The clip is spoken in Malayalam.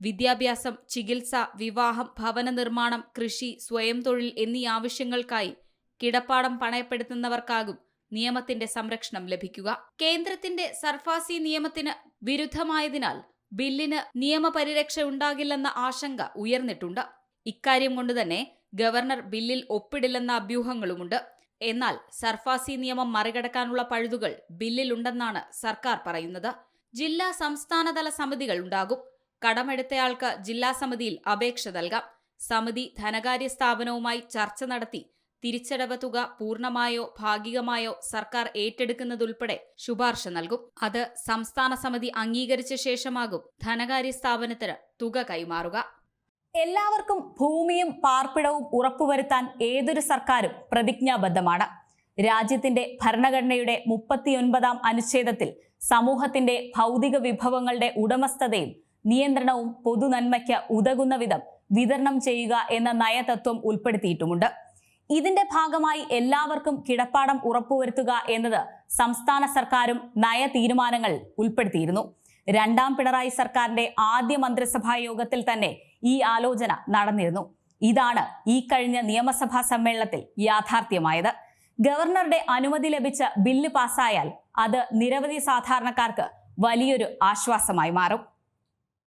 വിദ്യാഭ്യാസം ചികിത്സ വിവാഹം ഭവന നിർമ്മാണം കൃഷി സ്വയം തൊഴിൽ എന്നീ ആവശ്യങ്ങൾക്കായി കിടപ്പാടം പണയപ്പെടുത്തുന്നവർക്കാകും നിയമത്തിന്റെ സംരക്ഷണം ലഭിക്കുക. കേന്ദ്രത്തിന്റെ സർഫാസി നിയമത്തിന് വിരുദ്ധമായതിനാൽ ബില്ലിന് നിയമപരിരക്ഷ ഉണ്ടാകില്ലെന്ന ആശങ്ക ഉയർന്നിട്ടുണ്ട്. ഇക്കാര്യം കൊണ്ടുതന്നെ ഗവർണർ ബില്ലിൽ ഒപ്പിടില്ലെന്ന അഭ്യൂഹങ്ങളുമുണ്ട്. എന്നാൽ സർഫാസി നിയമം മറികടക്കാനുള്ള പഴുതുകൾ ബില്ലിലുണ്ടെന്നാണ് സർക്കാർ പറയുന്നത്. ജില്ലാ സംസ്ഥാനതല സമിതികൾ ഉണ്ടാകും. കടമെടുത്തയാൾക്ക് ജില്ലാ സമിതിയിൽ അപേക്ഷ നൽകാം. സമിതി ധനകാര്യ സ്ഥാപനവുമായി ചർച്ച നടത്തി തിരിച്ചടവ് തുക പൂർണമായോ ഭാഗികമായോ സർക്കാർ ഏറ്റെടുക്കുന്നതുൾപ്പെടെ ശുപാർശ നൽകും. അത് സംസ്ഥാന സമിതി അംഗീകരിച്ച ശേഷമാകും ധനകാര്യ സ്ഥാപനത്തിന് തുക കൈമാറുക. എല്ലാവർക്കും ഭൂമിയും പാർപ്പിടവും ഉറപ്പുവരുത്താൻ ഏതൊരു സർക്കാരും പ്രതിജ്ഞാബദ്ധമാണ്. രാജ്യത്തിന്റെ ഭരണഘടനയുടെ മുപ്പത്തിയൊൻപതാം അനുച്ഛേദത്തിൽ സമൂഹത്തിന്റെ ഭൗതിക വിഭവങ്ങളുടെ ഉടമസ്ഥതയും നിയന്ത്രണവും പൊതുനന്മയ്ക്ക് ഉതകുന്ന വിധം വിതരണം ചെയ്യുക എന്ന നയതത്വം ഉൾപ്പെടുത്തിയിട്ടുമുണ്ട്. ഇതിന്റെ ഭാഗമായി എല്ലാവർക്കും കിടപ്പാടം ഉറപ്പുവരുത്തുക എന്നത് സംസ്ഥാന സർക്കാരും നയ തീരുമാനങ്ങൾ ഉൾപ്പെടുത്തിയിരുന്നു. രണ്ടാം പിണറായി സർക്കാരിന്റെ ആദ്യ മന്ത്രിസഭാ യോഗത്തിൽ തന്നെ ഈ ആലോചന നടന്നിരുന്നു. ഇതാണ് ഈ കഴിഞ്ഞ നിയമസഭാ സമ്മേളനത്തിൽ യാഥാർത്ഥ്യമായത്. ഗവർണറുടെ അനുമതി ലഭിച്ച ബില്ല് പാസ്സായാൽ അത് നിരവധി സാധാരണക്കാർക്ക് വലിയൊരു ആശ്വാസമായി മാറും.